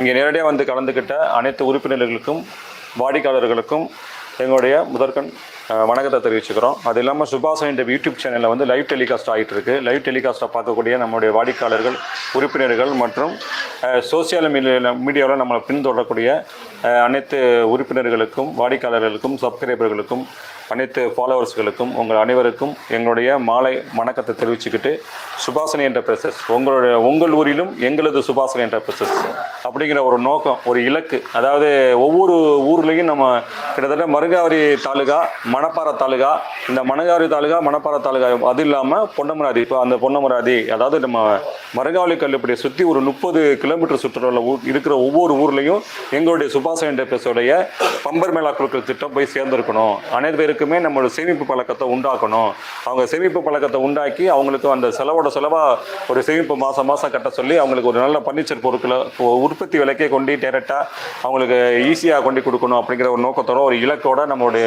இங்கே நேரடியாக வந்து கலந்துக்கிட்ட அனைத்து உறுப்பினர்களுக்கும் வாடிக்கையாளர்களுக்கும் எங்களுடைய முதற்கண் வணக்கத்தை தெரிவிச்சுக்கிறோம். அது இல்லாமல் சுபாஷன் என்ற யூடியூப் சேனலில் வந்து லைவ் டெலிகாஸ்ட் ஆகிட்டு இருக்கு லைவ் டெலிகாஸ்ட்டை பார்க்கக்கூடிய நம்முடைய வாடிக்கையாளர்கள் உறுப்பினர்கள் மற்றும் சோசியல் மீடியா மீடியாவில் நம்மளை பின்தொடரக்கூடிய அனைத்து உறுப்பினர்களுக்கும் வாடிக்கையாளர்களுக்கும் சப்ஸ்கிரைபர்களுக்கும் அனைத்து ஃபாலோவர்ஸ்களுக்கும் உங்கள் அனைவருக்கும் எங்களுடைய மாலை வணக்கத்தை தெரிவிச்சுக்கிட்டு சுபாசனி என்ற பிரசஸ் உங்களுடைய உங்கள் ஊரிலும் எங்களது சுபாசனி என்ற பிரசஸ் அப்படிங்கிற ஒரு நோக்கம் ஒரு இலக்கு. அதாவது ஒவ்வொரு ஊர்லேயும் நம்ம கிட்டத்தட்ட மருங்காவரி தாலுகா மணப்பாறை தாலுகா இந்த மணங்காவரி தாலுகா மணப்பாறை தாலுகா அது இல்லாமல் பொன்னமராதி இப்போ அந்த பொன்னமராதி அதாவது நம்ம மருங்காவளி கல்லுப்படியை சுற்றி ஒரு முப்பது கிலோமீட்டர் சுற்றுலாவில் ஊர் இருக்கிற ஒவ்வொரு ஊர்லேயும் எங்களுடைய சுபாஷ் என்ற பம்பர் மேளா குழுக்கள் திட்டம் போய் சேர்ந்துருக்கணும். அனைத்து பேருக்குமே நம்மளோட சேமிப்பு பழக்கத்தை உண்டாக்கணும். அவங்க சேமிப்பு பழக்கத்தை உண்டாக்கி அவங்களுக்கு அந்த செலவோட செலவாக ஒரு சேமிப்பு மாதம் மாதம் கட்ட சொல்லி அவங்களுக்கு ஒரு நல்ல பர்னிச்சர் பொருட்களை உற்பத்தி விலைக்கே கொண்டு டேரெக்டாக அவங்களுக்கு ஈஸியாக கொண்டு கொடுக்கணும் அப்படிங்கிற ஒரு நோக்கத்தோட ஒரு இலக்கோட நம்மளுடைய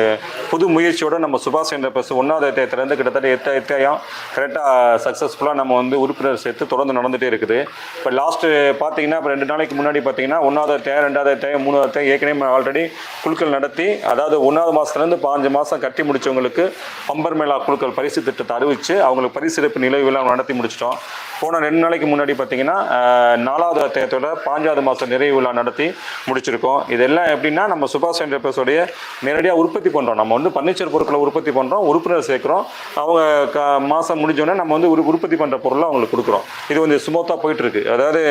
புது முயற்சியோட நம்ம சுபாஷ் என்ற ஒன்றாவது அத்தியாயத்திலேருந்து கிட்டத்தட்ட எட்டு அத்தியாயம் கரெக்டாக சக்ஸஸ்ஃபுல்லாக நம்ம வந்து உறுப்பினர் சேர்த்து தொடர்ந்து நடந்துகிட்டே இருக்குது. இப்போ லாஸ்ட்டு பார்த்தீங்கன்னா இப்போ ரெண்டு நாளைக்கு முன்னாடி பார்த்தீங்கன்னா ஒன்றாவது அத்தியாயம் ரெண்டாவது அத்தியாயம் மூணாவது அத்தியாயம் ஏற்கனவே ஆல்ரெடி குழுக்கள் நடத்தி அதாவது ஒன்றாவது மாதத்துலேருந்து பாஞ்சு மாதம் கட்டி முடிச்சவங்களுக்கு பம்பர் மேளா குழுக்கள் பரிசு திட்டத்தை அறிவித்து அவங்களுக்கு பரிசிறப்பு நிலை விழா நடத்தி முடிச்சிட்டோம். போன ரெண்டு நாளைக்கு முன்னாடி பார்த்தீங்கன்னா நாலாவது அத்தியாயத்தோட பாஞ்சாவது மாதம் நிறைவு விழா நடத்தி முடிச்சிருக்கோம். இதெல்லாம் எப்படின்னா நம்ம சுபாஷ் சந்திர பேஸோடைய நேரடியாக உற்பத்தி பண்ணுறோம் நம்ம வந்து பர்னிச்சர் பொருட்களை உற்பத்தி பண்ணுறோம் உறுப்பினர் சேர்க்குறோம். அவங்க க மாதம் முடிஞ்சோடனே நம்ம வந்து உற்பத்தி பண்ணுற பொருளை அவங்களுக்கு கொடுக்குறோம். இது வந்து ஸ்மூத்தாக போயிட்டு இருக்கு அதாவது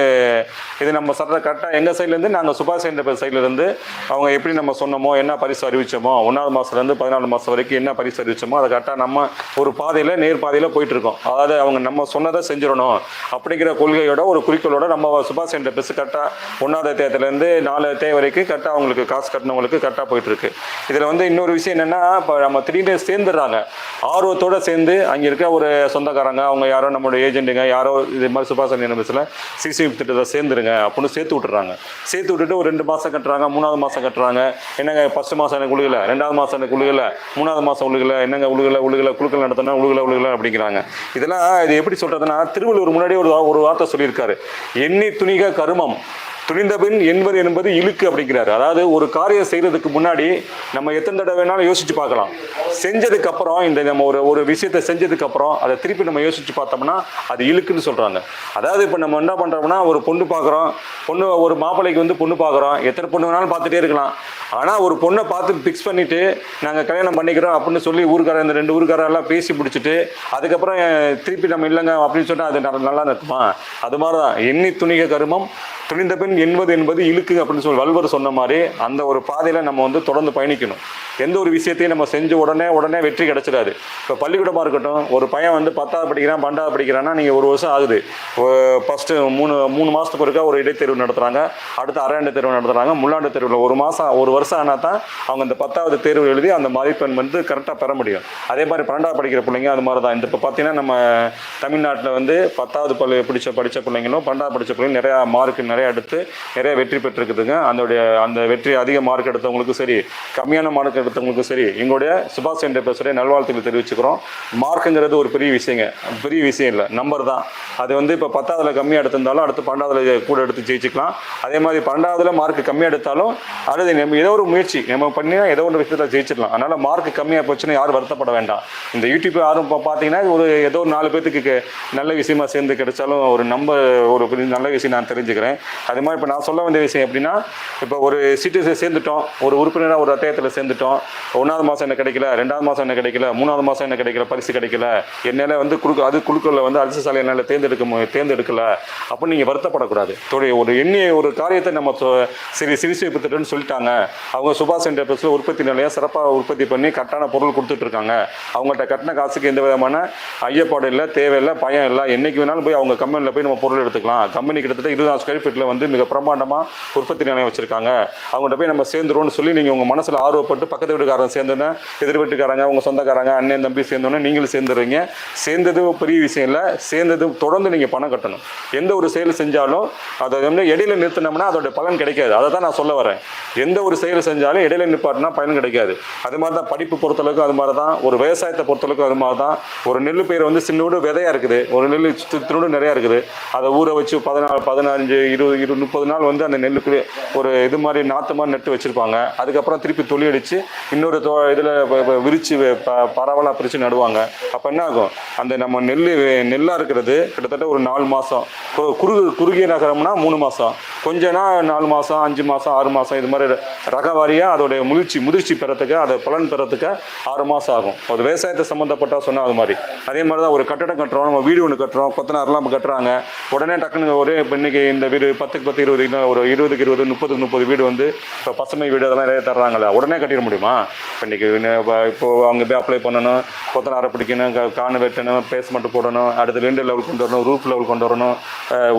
இது நம்ம சட்ட கரெக்டாக எங்கள் சைட்லேருந்து நாங்கள் சுபாஷ் சந்திர சைட்லேருந்து அவங்க எப்படி நம்ம சொன்னோமோ என்ன பரிசு அறிவிச்சோமோ ஒன்றாவது மாதத்துலேருந்து பதினாலு மாதம் வரைக்கும் என்ன பரிசு அறிவிச்சோமோ அதை கரெக்டாக நம்ம ஒரு பாதையில் நேர் பாதையில் போயிட்டுருக்கோம். அதாவது அவங்க நம்ம சொன்னதை செஞ்சிடணும் அப்படிங்கிற கொள்கையோட ஒரு குறிக்கோளோட நம்ம சுபாஷ் சந்திர பேஸ் கரெக்டாக ஒன்றாவது தேதியிலேருந்து நாலு தேதி வரைக்கும் கரெக்டாக அவங்களுக்கு காசு கட்டினவங்களுக்கு கரெக்டாக போயிட்டுருக்கு. இதில் வந்து இன்னொரு விஷயம் என்னென்னா இப்போ நம்ம திடீர்னு சேர்ந்துடுறாங்க. ஆர்வத்தோட சேர்ந்து அங்கே இருக்க ஒரு சொந்தக்காரங்க அவங்க யாரோ நம்மளோட ஏஜென்ட்டுங்க யாரோ இது மாதிரி சுபாஷ் சந்திர பேஸில் சிசிஎம் திட்டத்தை சேர்ந்துருங்க அப்படின்னு சேர்த்து விட்டுறாங்க. சேர்த்து விட்டுட்டு ஒரு ரெண்டு மாதம் கட்டுறாங்க மூணாவது மாதம் கட்டுறாங்க. என்னங்க ஃபஸ்ட்டு மாதம் எனக்கு உழுகல ரெண்டாவது மாதம் எனக்கு உழுகல மூணாவது மாதம் உழுகல என்னங்க உழுகல உழுகல குழுக்கள் நடத்தினா உழுகல உழுகல அப்படிங்கிறாங்க. இதெல்லாம் இது எப்படி சொல்கிறதுனா திருவள்ளுவர் முன்னாடி ஒரு ஒரு வார்த்தை சொல்லியிருக்காரு. எண்ணி துணிக கருமம். துணிந்தபின் என்பது என்பது இழுக்கு அப்படிங்கிறாரு. அதாவது ஒரு காரியம் செய்யறதுக்கு முன்னாடி நம்ம எத்தனை தடவை வேணாலும் யோசிச்சு பார்க்கலாம். செஞ்சதுக்கு அப்புறம் இந்த நம்ம ஒரு ஒரு விஷயத்தை செஞ்சதுக்கு அப்புறம் அதை திருப்பி நம்ம யோசிச்சு பார்த்தோம்னா அது இழுக்குன்னு சொல்றாங்க. அதாவது இப்போ நம்ம என்ன பண்றோம்னா ஒரு பொண்ணு பார்க்குறோம். பொண்ணு ஒரு மாப்பிள்ளைக்கு வந்து பொண்ணு பார்க்குறோம். எத்தனை பொண்ணு வேணாலும் பார்த்துட்டே இருக்கலாம். ஆனால் ஒரு பொண்ணை பார்த்து ஃபிக்ஸ் பண்ணிட்டு நாங்கள் கல்யாணம் பண்ணிக்கிறோம் அப்படின்னு சொல்லி ஊருக்காரன் இந்த ரெண்டு ஊருக்காரெல்லாம் பேசி பிடிச்சிட்டு அதுக்கப்புறம் திருப்பி நம்ம இல்லைங்க அப்படின்னு சொன்னால் அது நல்லா நிற்குமா? அது மாதிரி தான் எண்ணி துணிக கருமம் துணிந்த பெண் என்பது என்பது இழுக்கு அப்படின்னு சொல்லி வல்வர் சொன்ன மாதிரி அந்த ஒரு பாதையில் நம்ம வந்து தொடர்ந்து பயணிக்கணும். எந்த ஒரு விஷயத்தையும் நம்ம செஞ்ச உடனே உடனே வெற்றி கிடச்சிடாது. இப்போ பள்ளிக்கூடமாக இருக்கட்டும் ஒரு பையன் வந்து பத்தாவது படிக்கிறான் பன்னெண்டாவது படிக்கிறான்னா நீங்கள் ஒரு வருஷம் ஆகுது. ஃபஸ்ட்டு மூணு மூணு மாதத்துக்கு ஒருக்கா ஒரு இடைத்தேர்வு நடத்துகிறாங்க அடுத்து அரையாண்டு தேர்வு நடத்துகிறாங்க முள்ளாண்டு தேர்வில் ஒரு மாதம் ஒரு வருஷம் ஆனால் தான் அவங்க இந்த பத்தாவது தேர்வு எழுதி அந்த மதிப்பெண் வந்து கரெக்டாக பெற முடியும். அதே மாதிரி பன்னெண்டாவது படிக்கிற பிள்ளைங்க அது மாதிரி தான் இந்த இப்போ பார்த்தீங்கன்னா நம்ம தமிழ்நாட்டில் வந்து பத்தாவது பள்ளி பிடிச்ச படித்த பிள்ளைங்களும் பன்னெண்டாவது படித்த பிள்ளைங்களும் நிறையா மார்க் நிறையா எடுத்து நிறைய வெற்றி பெற்றிருக்குதுங்க. அதோடைய அந்த வெற்றி அதிக மார்க் எடுத்தவங்களுக்கும் சரி கம்மியான மார்க் எடுத்தவங்களுக்கும் சரி எங்களுடைய சுபாஷ் சந்திர பேசுகிற நல்வாழ்த்துக்கள் தெரிவிச்சுக்கிறோம். மார்க்குங்கிறது ஒரு பெரிய விஷயங்க. பெரிய விஷயம் இல்லை. நம்பர் தான். அது வந்து இப்போ பத்தாவதுல கம்மியாக எடுத்திருந்தாலும் அடுத்து பன்னெண்டாவதுல கூட எடுத்து ஜெயிச்சுக்கலாம். அதே மாதிரி பன்னெண்டாவதுல மார்க் கம்மியாக எடுத்தாலும் அல்லது நம்ம ஏதோ ஒரு முயற்சி நம்ம பண்ணினா ஏதோ ஒரு விஷயத்தில் ஜெயிச்சிடலாம். அதனால் மார்க் கம்மியாக போச்சுன்னு யாரும் வருத்தப்பட வேண்டாம். இந்த யூடியூப் யாரும் இப்போ பார்த்தீங்கன்னா ஒரு ஏதோ ஒரு நாலு பேர்த்துக்கு நல்ல விஷயமா சேர்ந்து கிடைச்சாலும் ஒரு நம்ப ஒரு நல்ல விஷயம் நான் தெரிஞ்சுக்கிறேன். அதே மாதிரி இப்போ நான் சொல்ல வேண்டிய விஷயம் எப்படின்னா இப்போ ஒரு சிட்டிஸை சேர்ந்துட்டோம் ஒரு உறுப்பினராக ஒரு அத்தியாயத்தில் சேர்ந்துட்டோம் ஒன்றாவது மாதம் என்ன கிடைக்கல ரெண்டாவது மாதம் என்ன கிடைக்கல மூணாவது மாதம் என்ன கிடைக்கல பரிசு கிடைக்கல என்னால் வந்து குழுக்க அது குழுக்களில் வந்து அரசு சாலை என்னால் தேர்ந்தெடுக்க தேர்ந்தெடுக்கல அப்படின்னு நீங்கள் வருத்தப்படக்கூடாது. தொழில் ஒரு எண்ணிய ஒரு காரியத்தை நம்ம சரி சிகிச்சை திட்டம்னு சொல்லிட்டாங்க. அவங்க சுபாஷ் சந்திர உற்பத்தி நிலையம் சிறப்பாக உற்பத்தி பண்ணி கரெக்டான பொருள் கொடுத்துட்ருக்காங்க அவங்கள்ட்ட கட்டின காசுக்கு எந்த விதமான ஐயப்பாடு இல்லை தேவையில்லை பயம் இல்லை என்றைக்கு வேணாலும் போய் அவங்க கம்பெனியில் போய் நம்ம பொருள் எடுத்துக்கலாம். கம்பெனி கிட்டத்தட்ட இருபதாயிரம் ஸ்கொயர் ஃபீட்டில் வந்து மிக பிரம்மாண்டமாக உற்பத்தி நிலையம் வச்சுருக்காங்க. அவங்கள்ட்ட போய் நம்ம சேர்ந்துருவோம்னு சொல்லி நீங்கள் உங்கள் மனசில் ஆர்வப்பட்டு பக்கத்து வீட்டுக்காரன் சேர்ந்தோன்னே எதிர் வீட்டுக்காரங்க உங்கள் சொந்தக்காரங்க அண்ணன் தம்பி சேர்ந்தோன்னே நீங்களும் சேர்ந்துடுறீங்க. சேர்ந்தது பெரிய விஷயம் இல்லை சேர்ந்தது தொடர்ந்து நீங்கள் பணம் கட்டணும். எந்த ஒரு செயல் செஞ்சாலும் அதை வந்து இடையில நிறுத்தினோம்னா அதோட பலன் கிடைக்காது. அதை தான் நான் சொல்ல வரேன். எந்த ஒரு செயல் செஞ்சாலும் இடையில நிற்பாட்டினா பயன் கிடைக்காது. அது மாதிரி தான் படிப்பு பொறுத்தளவுக்கு அது மாதிரி தான் ஒரு விவசாயத்தை பொறுத்தளவுக்கு அது மாதிரி தான். ஒரு நெல் பயிர் வந்து சின்னோடு விதையாக இருக்குது. ஒரு நெல் தி- நிறையா இருக்குது. அதை ஊற வச்சு பதினாலு பதினஞ்சு இருபது இருபது முப்பது நாள் வந்து அந்த நெல்லுக்கு ஒரு இது மாதிரி நாற்று மாதிரி நட்டு வச்சுருப்பாங்க. அதுக்கப்புறம் திருப்பி தொழில் அடித்து இன்னொரு தோ இதில் விரித்து ப பரவலாக பிரித்து நடுவாங்க. அப்போ என்ன ஆகும்? அந்த நம்ம நெல் நெல்லாக இருக்கிறது கிட்டத்தட்ட ஒரு நாலு மாதம் குறுகு குறுகிய நகரம்னா மூணு மாதம் கொஞ்சம்னா நாலு மாதம் அஞ்சு மாதம் ஆறு மாதம் இது மாதிரி ரக வாரியாக அதோடைய முதிர்ச்சி முதிர்ச்சி பெறத்துக்கு அதை பலன் பெறத்துக்கு ஆறு மாதம் ஆகும். ஒரு விவசாயத்தை சம்மந்தப்பட்டால் சொன்னால் அது மாதிரி. அதே மாதிரி தான் ஒரு கட்டடம் கட்டுறோம் நம்ம வீடு ஒன்று கட்டுறோம் கொத்தனார்லாம் கட்டுறாங்க. உடனே டக்குனு ஒரே இப்போ இன்னைக்கு இந்த வீடு பத்துக்கு பத்து இருபது இன்னும் ஒரு இருபதுக்கு இருபது முப்பதுக்கு முப்பது வீடு வந்து இப்போ பசுமை வீடு அதெல்லாம் நிறைய தர்றாங்கல்ல. உடனே கட்டிட முடியுமா? இப்போ இன்றைக்கி இப்போ அவங்க போய் அப்ளை பண்ணணும் கொத்தனாரை பிடிக்கணும் க- காணு வெட்டணும் பேஸ்மெண்ட் போடணும் அடுத்து ரெண்டு லெவல் கொண்டு வரணும் ரூஃப் லெவல் கொண்டு வரணும்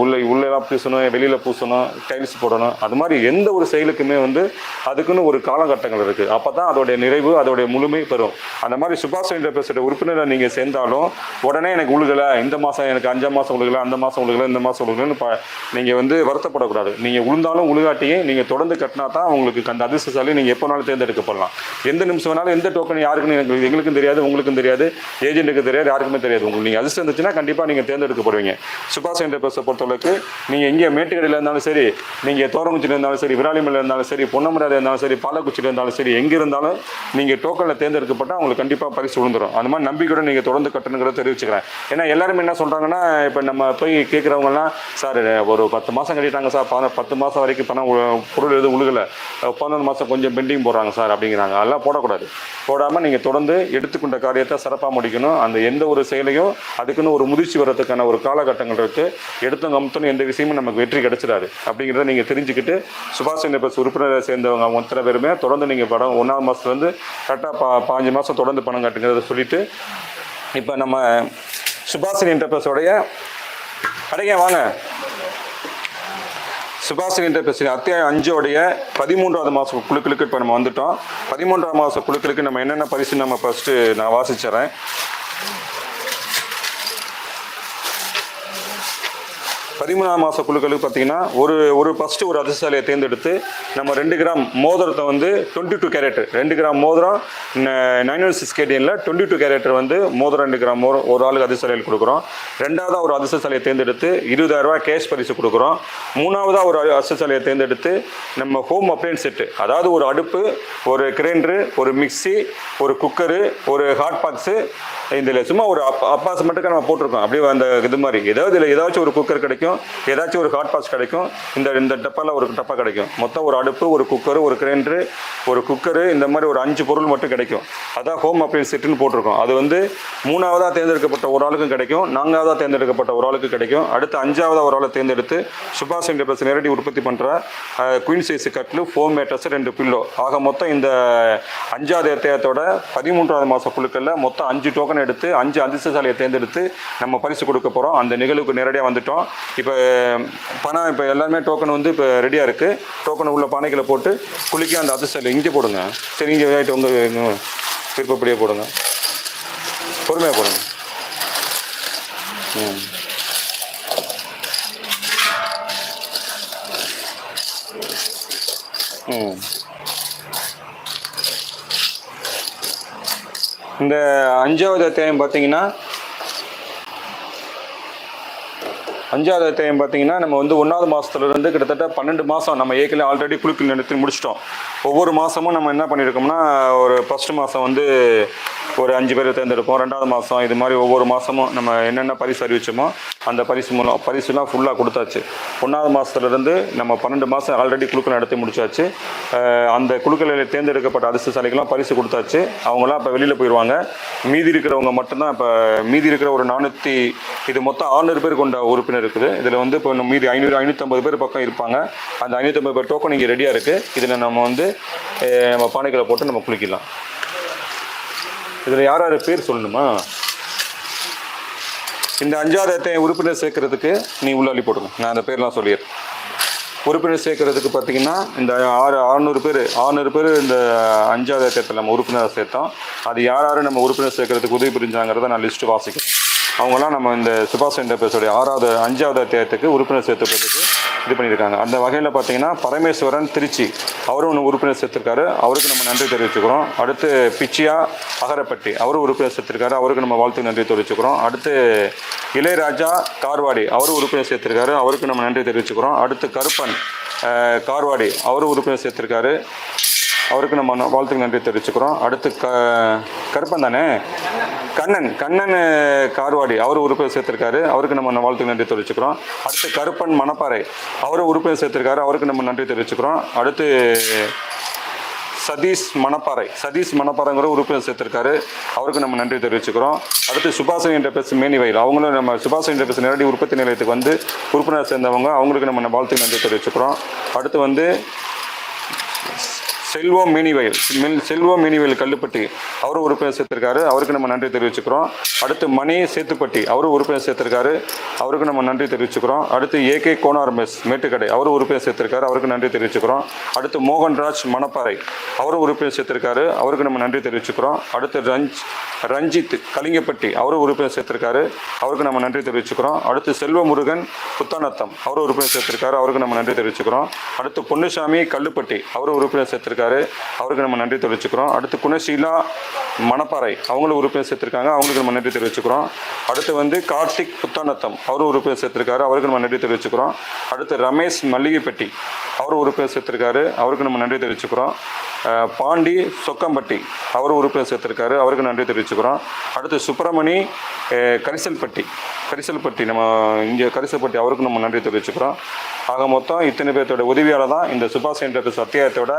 உள்ளே உள்ளெல்லாம் பூசணும் வெளியில் பூசணும் டைல்ஸ் போடணும். அது மாதிரி எந்த ஒரு செயலுக்குமே வந்து அதுக்குன்னு ஒரு காலகட்டங்கள் இருக்குது அப்போ தான் அதோடைய நிறைவு அதோடைய முழுமை பெறும். அந்த மாதிரி சுபாஷ் சந்திர பேசுகிற உறுப்பினரை நீங்கள் சேர்ந்தாலும் உடனே எனக்கு உழுகலை இந்த மாதம் எனக்கு அஞ்சாம் மாதம் உழுகலை அந்த மாதம் உழுகலை இந்த மாதம் உழுகலைன்னு நீங்கள் வந்து வருத்தப்படக்கூடாது. நீங்கள் உளுந்தாலும் உழுகாட்டியும் நீங்கள் தொடர்ந்து கட்டினா தான் உங்களுக்கு அந்த அதிர்ஷ்டசாலி நீங்கள் எப்போனாலும் தேர்ந்தெடுக்கப்படலாம். எந்த நிமிஷம் வேணாலும் எந்த டோக்கன் யாருக்குன்னு எனக்கு எங்களுக்கும் தெரியாது உங்களுக்கும் தெரியாது ஏஜென்ட்டுக்கு தெரியாது யாருக்குமே தெரியாது. உங்களுக்கு நீங்கள் அதிர்ஷ்டம் இருந்துச்சுன்னா கண்டிப்பாக நீங்கள் தேர்ந்தெடுக்கப்படுவீங்க. சுபாஷ் சந்திர பொறுத்தளவுக்கு நீங்கள் எங்கே மேட்டுக்கடையில் இருந்தாலும் சரி நீங்கள் தோரங்குச்சியில் இருந்தாலும் சரி விராலிமலையில் இருந்தாலும் சரி பொன்னமராயில் இருந்தாலும் சரி பாலக்குச்சியில் இருந்தாலும் சரி எங்கே இருந்தாலும் நீங்கள் டோக்கனில் தேர்ந்தெடுக்கப்பட்டால் உங்களுக்கு கண்டிப்பாக பரிசு விழுந்துடும் அந்த மாதிரி நம்பிக்கையோட நீங்கள் தொடர்ந்து கட்டணுங்கிறத தெரிவிச்சுக்கிறேன். ஏன்னா எல்லாருமே என்ன சொல்கிறாங்கன்னா இப்போ நம்ம போய் கேட்குறவங்கலாம் சார் ஒரு பத்து மாதம் கட்டிட்டாங்க சார் பத பத்து மாதம் வரைக்கும் பணம் பொருள் எதுவும் உழுகலை. பதினொன்று மாதம் கொஞ்சம் பெண்டிங் போடுறாங்க சார் அப்படிங்கிறாங்க. அதெல்லாம் போடக்கூடாது. போடாமல் நீங்கள் தொடர்ந்து எடுத்துக்கொண்ட காரியத்தை சிறப்பாக முடிக்கணும். அந்த எந்த ஒரு செயலையும் அதுக்குன்னு ஒரு முதிர்ச்சி வர்றதுக்கான ஒரு காலகட்டங்கள் இருக்குது எடுத்த கமுத்தனும் எந்த விஷயமும் நமக்கு வெற்றி கிடச்சிடாது. அப்படிங்கிறத நீங்கள் தெரிஞ்சுக்கிட்டு சுபாஷ் சந்திர பஸ் உறுப்பினரை சேர்ந்தவங்க அவங்க பேருமே தொடர்ந்து நீங்கள் படம் ஒன்றாவது மாதத்துலேருந்து கரெக்டாக பா பாஞ்சு மாதம் தொடர்ந்து பணம் கட்டுங்கிறத சொல்லிவிட்டு இப்போ நம்ம சுபாஷினி என்டர்பிரஸோடைய கடைங்க வாங்க. சுபாஷினி பேசுகிறேன் அத்தியாயம் அஞ்சோடைய பதிமூன்றாவது மாத குழுக்களுக்கு இப்போ நம்ம வந்துட்டோம். பதிமூன்றாவது மாத குழுக்களுக்கு நம்ம என்னென்ன பரிசு நம்ம ஃபஸ்ட்டு நான் வாசிச்சிடுறேன். பதிமூணாம் மாத குழுக்களுக்கு பார்த்தீங்கன்னா ஒரு ஒரு ஃபஸ்ட்டு ஒரு அதிர்ஷ்டசாலியை தேர்ந்தெடுத்து நம்ம ரெண்டு கிராம் மோதிரத்தை வந்து டுவெண்ட்டி டூ கேரட் ரெண்டு கிராம் மோதிரம் நைன் ஒன் சிக்ஸ் கேடியனில் டுவெண்ட்டி டூ கேரட் வந்து மோதிரம் ரெண்டு கிராம் மோதிரம் ஒரு ஆளுக்கு அதிர்ஷ்டசாலியில் கொடுக்குறோம். ரெண்டாவதாக ஒரு அதிர்சாலையை தேர்ந்தெடுத்து இருபதாயிரரூபா கேஷ் பரிசு கொடுக்குறோம். மூணாவதாக ஒரு அதிர்ஷ்டசாலியை தேர்ந்தெடுத்து நம்ம ஹோம் அப்ளையன்ஸ் செட்டு அதாவது ஒரு அடுப்பு ஒரு கிரைண்டரு ஒரு மிக்ஸி ஒரு குக்கரு ஒரு ஹாட் பாக்ஸு இதில் சும்மா ஒரு அப் அப்பாஸ் மட்டும் நம்ம போட்டிருக்கோம். அப்படியே அந்த இது மாதிரி. ஏதாவது இதில் ஏதாச்சும் ஒரு குக்கர் கிடைக்கும். கிடைக்கும். ஏதாச்சும் ஒரு ஹாட் பாக்ஸ் கிடைக்கும். இந்த இந்த டப்பாவில் ஒரு டப்பா கிடைக்கும். மொத்தம் ஒரு அடுப்பு ஒரு குக்கரு ஒரு கிரைண்டரு ஒரு குக்கரு இந்த மாதிரி ஒரு அஞ்சு பொருள் மட்டும் கிடைக்கும். அதான் ஹோம் அப்ளையன்ஸ் செட்டுன்னு போட்டிருக்கோம். அது வந்து மூணாவதாக தேர்ந்தெடுக்கப்பட்ட ஒரு ஆளுக்கும் கிடைக்கும். நான்காவதாக தேர்ந்தெடுக்கப்பட்ட ஒரு ஆளுக்கு கிடைக்கும். அடுத்து அஞ்சாவதாக ஒரு ஆளை தேர்ந்தெடுத்து சுபாஷ் சந்திர நேரடி உற்பத்தி பண்ணுற குயின் சைஸ் கட்லு ஃபோம் மேட்டர்ஸ் ரெண்டு பில்லோ ஆக மொத்தம் இந்த அஞ்சாவது தேயத்தோட பதிமூன்றாவது மாத குழுக்களில் மொத்தம் அஞ்சு டோக்கன் எடுத்து அஞ்சு அதிர்ஷ்டசாலியை தேர்ந்தெடுத்து நம்ம பரிசு கொடுக்க போகிறோம் அந்த நிகழ்வுக்கு நேரடியாக வந்துட்டோம். இப்போ பணம் இப்போ எல்லாருமே டோக்கன் வந்து இப்போ ரெடியாக இருக்குது டோக்கன் உள்ள பானைகளை போட்டு குளிக்க அந்த அதிர்ஷ்டசாலி இங்கே போடுங்க. சரி இங்கே விளையாட்டு உங்கள் விருப்பப்படியே போடுங்க. பொறுமையாக போடுங்க. ம். ம். இந்த அஞ்சாவது அத்தியாயம் பார்த்தீங்கன்னா அஞ்சாவது அத்தியாயம் பார்த்தீங்கன்னா நம்ம வந்து ஒன்றாவது மாதத்துலேருந்து கிட்டத்தட்ட பன்னெண்டு மாதம் நம்ம ஏற்கனவே ஆல்ரெடி குழுக்கள் நடத்தி முடிச்சிட்டோம். ஒவ்வொரு மாதமும் நம்ம என்ன பண்ணியிருக்கோம்னா ஒரு ஃபஸ்ட்டு மாதம் வந்து ஒரு அஞ்சு பேர் தேர்ந்தெடுப்போம். ரெண்டாவது மாதம் இது மாதிரி ஒவ்வொரு மாதமும் நம்ம என்னென்ன பரிசு அறிவிச்சோமோ அந்த பரிசு மூலம் பரிசுலாம் ஃபுல்லாக கொடுத்தாச்சு. ஒன்றாவது மாதத்துலேருந்து நம்ம பன்னெண்டு மாதம் ஆல்ரெடி குழுக்கள் நடத்தி முடிச்சாச்சு. அந்த குழுக்களில் தேர்ந்தெடுக்கப்பட்ட அதிர்ஷ்டசாலிக்கெல்லாம் பரிசு கொடுத்தாச்சு. அவங்களாம் இப்போ வெளியில் போயிடுவாங்க மீதி இருக்கிறவங்க மட்டும்தான் இப்போ மீதி இருக்கிற ஒரு நானூற்றி இது மொத்தம் ஆறுநூறு பேர் கொண்ட உறுப்பினர் இருக்குது. இதில் வந்து இப்போ மீதி ஐநூறு ஐநூற்றம்பது பேர் பக்கம் இருப்பாங்க. அந்த ஐநூற்றம்பது பேர் டோக்கன் இங்கே ரெடியாக இருக்குது இதில் நம்ம வந்து நம்ம பானைகளை போட்டு நம்ம குளிக்கலாம். இதில் யார் யார் பேர் சொல்லணுமா? இந்த அஞ்சாவது உறுப்பினர் சேர்க்கறதுக்கு நீ உள்ளாளி போடுங்க நான் அந்த பேர்லாம் சொல்லிடுறேன். உறுப்பினர் சேர்க்கறதுக்கு பார்த்தீங்கன்னா இந்த ஆறு ஆறுநூறு பேர் ஆறுநூறு பேர் இந்த அஞ்சாவது அத்தியாயத்தில் நம்ம உறுப்பினராக சேர்த்தோம். அது யார் யார் நம்ம உறுப்பினர் சேர்க்கறதுக்கு உதவி புரிஞ்சாங்கிறத நான் லிஸ்ட்டு வாசிக்கிறேன். அவங்களாம் நம்ம இந்த சுபாஷ் சந்திர போஸோடைய ஆறாவது அஞ்சாவது அத்தியாயத்துக்கு உறுப்பினர் சேர்த்துக்கிறதுக்கு இது பண்ணியிருக்காங்க. அந்த வகையில் பார்த்தீங்கன்னா பரமேஸ்வரன் திருச்சி அவரும் ஒன்று உறுப்பினர் சேர்த்திருக்காரு. அவருக்கு நம்ம நன்றி தெரிவிச்சுக்கிறோம். அடுத்து பிச்சியா அகரப்பட்டி அவரும் உறுப்பினர் சேர்த்திருக்காரு. அவருக்கு நம்ம வாழ்த்துக்கு நன்றி தெரிவிச்சுக்கிறோம். அடுத்து இளையராஜா கார்வாடி அவரும் உறுப்பினர் சேர்த்திருக்காரு. அவருக்கு நம்ம நன்றி தெரிவிச்சுக்கிறோம். அடுத்து கருப்பன் கார்வாடி அவரும் உறுப்பினர் சேர்த்திருக்காரு. அவருக்கு நம்ம வாழ்த்துக்கு நன்றி தெரிவிச்சுக்கிறோம். அடுத்து க கருப்பன் தானே? கண்ணன் கண்ணன் கார்வாடி அவர் உறுப்பினர் சேர்த்திருக்காரு. அவருக்கு நம்ம வாழ்த்துக்கு நன்றி தெரிவிச்சுக்கிறோம். அடுத்து கருப்பன் மணப்பாறை அவரும் உறுப்பினர் சேர்த்திருக்காரு. அவருக்கு நம்ம நன்றி தெரிவிச்சுக்கிறோம். அடுத்து சதீஷ் மணப்பாறை சதீஷ் மணப்பாறைங்கிற உறுப்பினர் சேர்த்திருக்காரு. அவருக்கு நம்ம நன்றி தெரிவிச்சுக்கிறோம். அடுத்து சுபாஷன் மேனி வயல் அவங்களும் நம்ம சுபாஷன் என்டர்பிரைஸ் நேரடி உற்பத்தி நிலையத்துக்கு வந்து உறுப்பினர் சேர்ந்தவங்க. அவங்களுக்கு நம்ம வாழ்த்துக்கு நன்றி தெரிவிச்சுக்கிறோம். அடுத்து வந்து செல்வம் மீனிவயல் மின் செல்வம் மீனிவயல் கல்லுப்பட்டி அவரும் உறுப்பினர் சேர்த்திருக்காரு. அவருக்கு நம்ம நன்றி தெரிவிச்சுக்கிறோம். அடுத்து மணி சேத்துப்பட்டி அவரும் உறுப்பினர் சேர்த்திருக்காரு. அவருக்கு நம்ம நன்றி தெரிவிச்சுக்கிறோம். அடுத்து ஏகே கோனார் மெஸ் மேட்டுக்கடை அவரும் உறுப்பினர் சேர்த்திருக்காரு. அவருக்கு நன்றி தெரிவிச்சுக்கிறோம். அடுத்து மோகன்ராஜ் மணப்பாறை அவரும் உறுப்பினர் சேர்த்திருக்காரு. அவருக்கு நம்ம நன்றி தெரிவிச்சுக்கிறோம். அடுத்து ரஞ்ச் ரஞ்சித் கலிங்கப்பட்டி அவரும் உறுப்பினர் சேர்த்திருக்காரு. அவருக்கு நம்ம நன்றி தெரிவிச்சுக்கிறோம். அடுத்து செல்வமுருகன் புத்தானத்தம் அவரும் உறுப்பினர் சேர்த்திருக்காரு. அவருக்கு நம்ம நன்றி தெரிவிச்சுக்கிறோம். அடுத்து பொன்னுசாமி கல்லுப்பட்டி அவரும் உறுப்பினர் சேர்த்திருக்காரு. அவருக்கு நம்ம நன்றி தெரிவிச்சுக்கிறோம். அடுத்து குணசீலா மணப்பாறை அவங்களும் உறுப்பினர் சேர்த்துருக்காங்க. அவங்களுக்கு நம்ம நன்றி தெரிவிச்சுக்கிறோம். அடுத்து வந்து கார்த்திக் புத்தானத்தம் அவரும் உறுப்பினர் சேர்த்துருக்காரு. அவருக்கு நம்ம நன்றி தெரிவிச்சுக்கிறோம். அடுத்து ரமேஷ் மல்லிகைப்பட்டி அவரும் உறுப்பினர் சேர்த்திருக்காரு. அவருக்கு நம்ம நன்றி தெரிவிச்சுக்கிறோம். பாண்டி சொக்கம்பட்டி அவரும் உறுப்பினர் சேர்த்துருக்காரு. அவருக்கு நன்றி தெரிவிச்சுக்கிறோம். அடுத்து சுப்பிரமணி கரிசல்பட்டி கரிசல்பட்டி நம்ம இங்கே கரிசல்பட்டி அவருக்கு நம்ம நன்றி தெரிவிச்சுக்கிறோம். ஆக மொத்தம் இத்தனை பேர்த்தோட உதவியால் தான் இந்த சுபாஷ் சந்திர அத்தியாயத்தோட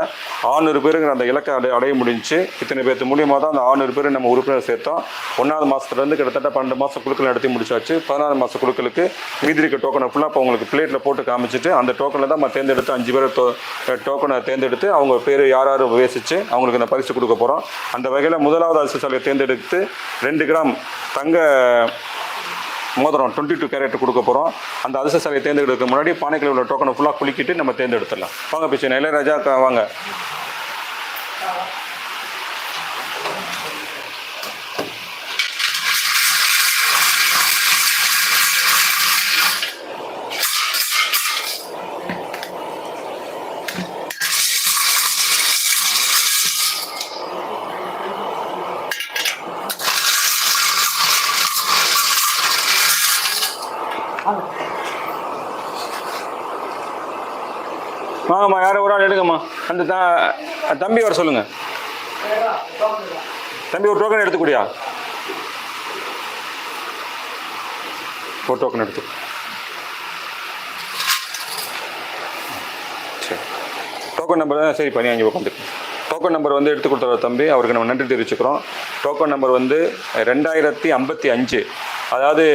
ஆறுநூறு பேருக்கு அந்த இலக்கை அடை அடைய முடிஞ்சு இத்தனை பேர்த்து மூலியமாக தான் அந்த ஆறுநூறு பேர் நம்ம உறுப்பினர் சேர்த்தோம். ஒன்றாவது மாதத்துலேருந்து கிட்டத்தட்ட பன்னெண்டு மாதம் குழுக்கள் நடத்தி முடிச்சாச்சு. பதினாறு மாத குழுக்களுக்கு மீதி இருக்க டோக்கனை ஃபுல்லாக இப்போ உங்களுக்கு பிளேட்டில் போட்டு காமிச்சிட்டு அந்த டோக்கனில் தான் நம்ம தேர்ந்தெடுத்து அஞ்சு பேரை டோ டோக்கனை தேர்ந்தெடுத்து அவங்க பேர் யார் யார் உபயோகிச்சு அவங்களுக்கு அந்த பரிசு கொடுக்க போகிறோம் அந்த வகையில் முதலாவது அரசு சாலையை தேர்ந்தெடுத்து ரெண்டு கிராம் தங்க மோதிரம் டுவெண்ட்டி டூ கேரட் கொடுக்க போகிறோம் அந்த அதிர்ஷ்ட சாலையை தேர்ந்தெடுக்க முன்னாடி பானைக்கில் உள்ள டோக்கனை ஃபுல்லாக குளிக்கிட்டு நம்ம தேர்ந்தெடுத்துடலாம். வாங்க பிச்சு. இளையராஜா வாங்க. வாங்கம்மா யாரோ ஒரு ஆள் எடுங்கம்மா. அந்த த தம்பி வர சொல்லுங்க. தம்பி ஒரு டோக்கன் எடுத்துக்கூடியா ஒரு டோக்கன் எடுத்து. சரி. டோக்கன் நம்பர் தான் சரி பண்ணி அங்கே உட்காந்துருக்கு டோக்கன் நம்பர் வந்து எடுத்து கொடுத்த தம்பி. அவருக்கு நம்ம நன்றி தெரிவிச்சுக்கிறோம். டோக்கன் நம்பர் வந்து ரெண்டாயிரத்தி ஐம்பத்தி அஞ்சு. அதாவது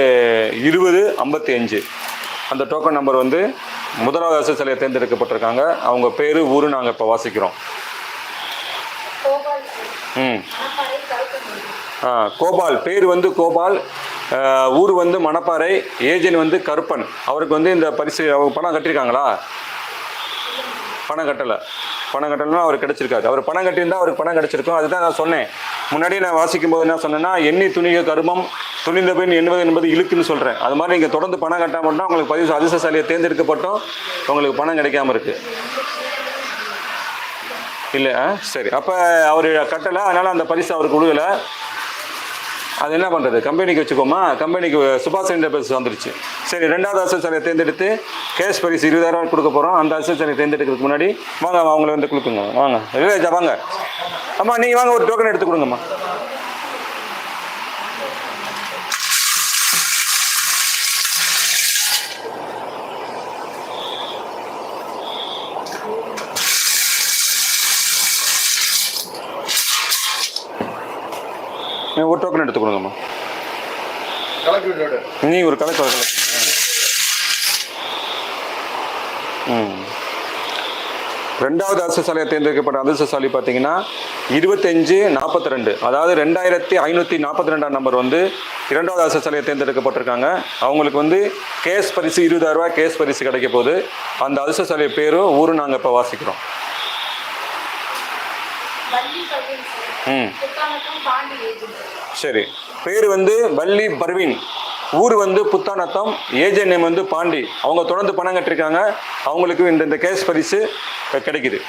இருபது ஐம்பத்தி அஞ்சு. அந்த டோக்கன் நம்பர் வந்து முதலாவது அரசு சிலையை தேர்ந்தெடுக்கப்பட்டிருக்காங்க. அவங்க பேர் ஊர் நாங்கள் இப்போ வாசிக்கிறோம். ம். ஆ, கோபால். பேர் வந்து கோபால். ஊர் வந்து மணப்பாறை. ஏஜென்ட் வந்து கருப்பன். அவருக்கு வந்து இந்த பரிசு அவங்க பணம் கட்டியிருக்காங்களா? பணம் கட்டலை. பணம் கட்டலைன்னா அவர் கிடைச்சிருக்காரு. அவர் பணம் கட்டியிருந்தால் அவருக்கு பணம் கிடச்சிருக்கும். அதுதான் நான் சொன்னேன். முன்னாடி நான் வாசிக்கும் போது என்ன சொன்னேன்னா எண்ணி துணிக கருமம் துணிந்த பெண் எண்ணுவது என்பது இழுக்குன்னு சொல்கிறேன் அது மாதிரி நீங்கள் தொடர்ந்து பணம் கட்டாம தான் உங்களுக்கு பதிவு அதிர்ஷ்டசாலியை தேர்ந்தெடுக்கப்பட்டோம் உங்களுக்கு பணம் கிடைக்காம இருக்குது இல்லை ஆ? சரி. அப்போ அவர் கட்டலை அதனால் அந்த பரிசு அவருக்கு கொடுக்கல. அது என்ன பண்ணுறது கம்பெனிக்கு வச்சுக்கோமா? கம்பெனிக்கு சுபாஷ் சந்திர பேஸ் வந்துருச்சு. சரி ரெண்டாவது அசோசியலை தேர்ந்தெடுத்து கேஸ் பரிசு இருபதாயிரம் கொடுக்க போகிறோம் அந்த அசோசியலை தேர்ந்தெடுக்கிறதுக்கு முன்னாடி வாங்க அவங்கள வந்து கொடுக்குங்க வாங்க. இளையராஜா வாங்க. அம்மா நீங்கள் வாங்க ஒரு டோக்கன் எடுத்து கொடுங்கம்மா. ஒரு டோக்கன் எடுத்து கொடுங்கம்மா. நீ ஒரு கணக்கு ஒரு ம். ரெண்டாவது அரசுசாலையை தேர்ந்தெடுக்கப்பட்ட அதிர்ஷ்டசாலி பார்த்தீங்கன்னா இருபத்தஞ்சு நாற்பத்தி ரெண்டு அதாவது ரெண்டாயிரத்தி ஐநூற்றி நாற்பத்தி ரெண்டாம் நம்பர் வந்து இரண்டாவது அரசுசாலையை தேர்ந்தெடுக்கப்பட்டிருக்காங்க. அவங்களுக்கு வந்து கேஸ் பரிசு இருபதாயிரரூபா கேஸ் பரிசு கிடைக்க போகுது. அந்த அதிர்ஷ்டசாலி பேரும் ஊரும் நாங்கள் இப்போ வாசிக்கிறோம். சார். பேர் வந்து வள்ளி பர்வீன். ஊர் வந்து புத்தானத்தம் ஏஜே நேம் வந்து பாண்டி. அவங்க தொடர்ந்து பணம் கட்டிருக்காங்க. அவங்களுக்கு இந்த இந்த கேஸ் பரிசு கிடைக்குது.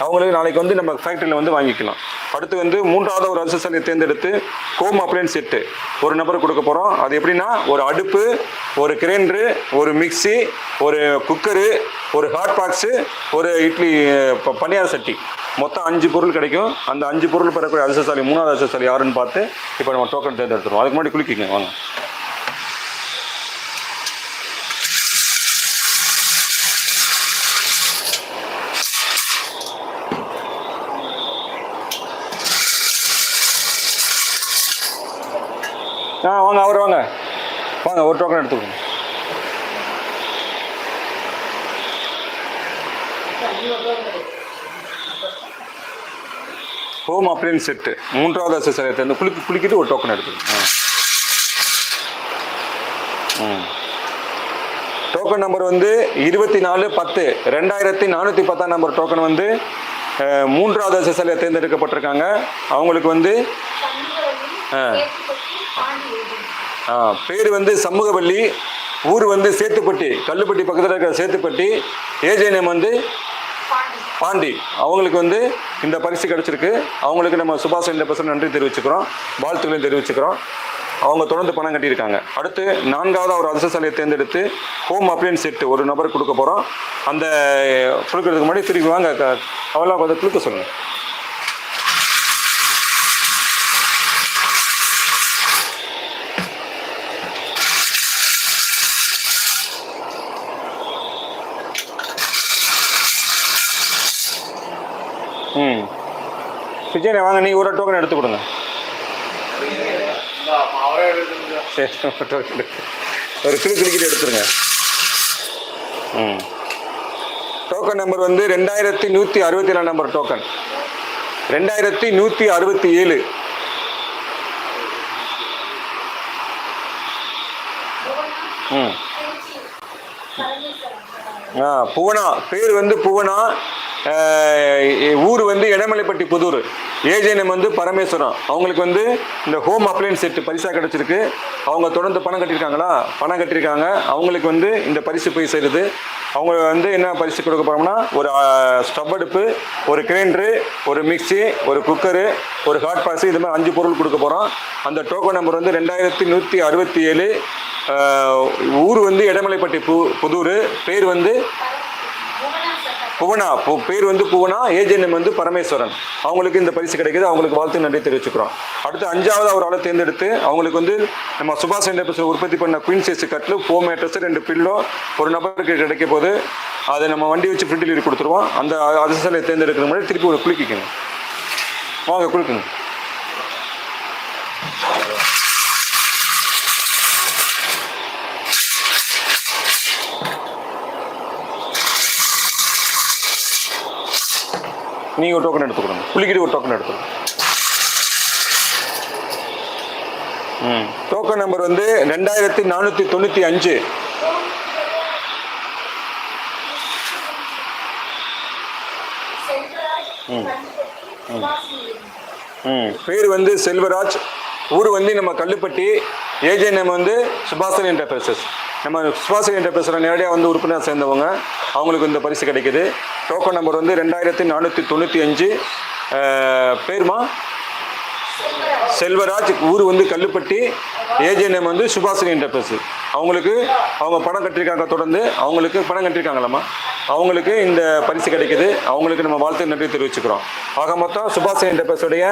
அவங்களுக்கு நாளைக்கு வந்து நம்ம ஃபேக்ட்ரியில் வந்து வாங்கிக்கலாம். அடுத்து வந்து மூன்றாவது ஒரு அரசு தேர்ந்தெடுத்து ஹோம் அப்ளையன்ஸ் செட்டு ஒரு நபர் கொடுக்க போகிறோம் அது எப்படின்னா ஒரு அடுப்பு ஒரு கிரைண்டரு ஒரு மிக்சி ஒரு குக்கரு ஒரு ஹாட் பாக்ஸு ஒரு இட்லி ப- சட்டி. மொத்தம் அஞ்சு பொருள் கிடைக்கும். அந்த அஞ்சு பொருள் பெறக்கூடிய அரசசாலி மூணாவது அரசசாலி யாருன்னு பார்த்து இப்போ நம்ம டோக்கன் தேர்ந்தெடுத்துருவோம். அதுக்கு முன்னாடி குளிக்கிங்க வாங்க. ஆ வாங்க அவர் வாங்க. வாங்க ஒரு டோக்கன் எடுத்துக்கோங்க ஹோம் அப்ளையன்ஸ் செட்டு மூன்றாவது அசசரியத்தை வந்து குளிக்க குளிக்கிட்டு ஒரு டோக்கன் எடுத்துக்கோங்க ஆ. ம் டோக்கன் நம்பர் வந்து இருபத்தி நாலு பத்து. ரெண்டாயிரத்தி நானூற்றி பத்தாம் நம்பர் டோக்கன் வந்து மூன்றாவது அசசரில் தேர்ந்தெடுக்கப்பட்டிருக்காங்க. அவங்களுக்கு வந்து பேர் வந்து சமூகவல்லி ஊர் வந்து சேத்துப்பட்டி கல்லுப்பட்டி பக்கத்தில் இருக்கிற சேத்துப்பட்டி ஏஜே நேம் வந்து பாண்டி. அவங்களுக்கு வந்து இந்த பரிசு கிடச்சிருக்கு. அவங்களுக்கு நம்ம சுபாஷ் சந்திர பிரசன் நன்றி தெரிவிச்சுக்கிறோம். வாழ்த்துக்களையும் தெரிவிச்சுக்கிறோம். அவங்க தொடர்ந்து பணம் கட்டியிருக்காங்க. அடுத்து நான்காவது ஒரு அரசசாலையை தேர்ந்தெடுத்து ஹோம் அப்ளையன்ஸ் செட்டு ஒரு நபருக்கு கொடுக்க போகிறோம் அந்த கொடுக்கறதுக்கு முன்னாடி திருப்பி வாங்க. க- அவெல்லாம் கொஞ்சம் கொடுக்க சொல்லுங்கள் ம். விஜயனை வாங்க நீங்கள் ஒரு டோக்கன் எடுத்து கொடுங்க. சரி ஒரு ஒரு கிளி கிளிக்கிட்டு எடுத்துருங்க. ம். டோக்கன் நம்பர் வந்து ரெண்டாயிரத்தி நூற்றி அறுபத்தி ஏழாம் நம்பர் டோக்கன் ரெண்டாயிரத்தி நூற்றி அறுபத்தி ஏழு. ம். ஆ புவனா. பேர் வந்து புவனா. ஊர் வந்து இடமலைப்பட்டி புதூர். ஏஜெனம் வந்து பரமேஸ்வரம். அவங்களுக்கு வந்து இந்த ஹோம் அப்ளையன்ஸ் செட்டு பரிசாக கிடச்சிருக்கு. அவங்க தொடர்ந்து பணம் கட்டியிருக்காங்களா? பணம் கட்டியிருக்காங்க. அவங்களுக்கு வந்து இந்த பரிசு போய் சேருது. அவங்க வந்து என்ன பரிசு கொடுக்க போகிறோம்னா ஒரு ஸ்டவ் அடுப்பு ஒரு கிரைண்டரு ஒரு மிக்சி ஒரு குக்கரு ஒரு ஹாட் பாக்ஸ் இது மாதிரி அஞ்சு பொருள் கொடுக்க போகிறோம் அந்த டோக்கன் நம்பர் வந்து ரெண்டாயிரத்தி நூற்றி அறுபத்தி ஏழு. ஊர் வந்து இடமலைப்பட்டி பு புதூர். பேர் வந்து புவனா பேர் வந்து புவனா ஏஜென்எம் வந்து பரமேஸ்வரன். அவங்களுக்கு இந்த பரிசு கிடைக்குது. அவங்களுக்கு வாழ்த்து நன்றி தெரிவிச்சுக்கிறோம். அடுத்து அஞ்சாவது ஒரு ஆளை தேர்ந்தெடுத்து அவங்களுக்கு வந்து நம்ம சுபாஷ் சென்டர் உற்பத்தி பண்ண குயின் சைஸ் கட்டில் ஃபோர் மேட்ரஸ் ரெண்டு பில்லோ ஒரு நபருக்கு கிடைக்க போது அதை நம்ம வண்டி வச்சு ஃப்ரண்ட் டெலிவரி கொடுத்துருவோம். அந்த அரசலை தேர்ந்தெடுக்கிற முன்னாடி திருப்பி ஒரு குளிக்கணும் வாங்க குளிக்கணும். நீங்கள் ஒரு டோக்கன் எடுத்துக்கணும் குளிக்கிட்டு ஒரு டோக்கன் எடுத்துக்கணும் ம். டோக்கன் நம்பர் வந்து ரெண்டாயிரத்தி நானூற்றி தொண்ணூற்றி அஞ்சு. ம். பேர் வந்து செல்வராஜ். ஊர் வந்து நம்ம கல்லுப்பட்டி. ஏஜே நம்ம வந்து சுபாசன் என்டர்பிரைசஸ் நம்ம சுபாசன் என்டர்பிரைஸில் நேரடியாக வந்து உறுப்பினர் சேர்ந்தவங்க. அவங்களுக்கு இந்த பரிசு கிடைக்குது. டோக்கன் நம்பர் வந்து ரெண்டாயிரத்தி நானூற்றி தொண்ணூற்றி அஞ்சு பேருமா? செல்வராஜ் ஊர் வந்து கல்லுப்பட்டி. ஏஜே நேம் வந்து சுபாசினி என்டர்பிரைஸ் அவங்களுக்கு அவங்க பணம் கட்டியிருக்காங்க தொடர்ந்து அவங்களுக்கு பணம் கட்டியிருக்காங்களாம்மா. அவங்களுக்கு இந்த பரிசு கிடைக்குது. அவங்களுக்கு நம்ம வாழ்த்து நன்றி தெரிவிச்சுக்கிறோம். ஆக மொத்தம் சுபாசினி என்டர்பிரைஸுடைய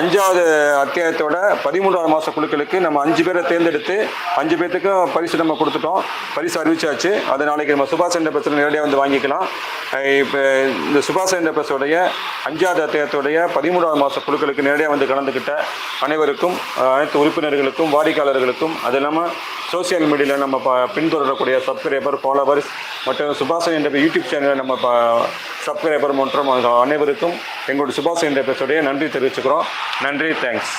அஞ்சாவது அத்தியாயத்தோட பதிமூன்றாவது மாத குழுக்களுக்கு நம்ம அஞ்சு பேரை தேர்ந்தெடுத்து அஞ்சு பேர்த்துக்கும் பரிசு நம்ம கொடுத்துட்டோம். பரிசு அறிவிச்சாச்சு. அது நாளைக்கு நம்ம சுபாஷ் என்டர்பிரைஸில் நேரடியாக வந்து வாங்கிக்கலாம். இப்போ இந்த சுபாஷ் என்டர்பிரைஸோடைய அஞ்சாவது அத்தியாயத்துடைய பதிமூன்றாவது மாத குழுக்களுக்கு நேரடியாக வந்து கலந்துக்கிட்ட அனைவருக்கும் அனைத்து உறுப்பினர்களுக்கும் வாடிக்கையாளர்களுக்கும் அது இல்லாமல் சோசியல் மீடியாவில் நம்ம ப பின்தொடரக்கூடிய சப்ஸ்கிரைபர் ஃபாலோவர்ஸ் மற்றும் சுபாஷன் என்ற யூடியூப் சேனலில் நம்ம ப சப்ஸ்கிரைபர் மற்றும் அனைவருக்கும் எங்களுடைய சுபாஷ் என்ற பேசுடைய நன்றி தெரிவிச்சுக்கிறோம். நன்றி தேங்க்ஸ்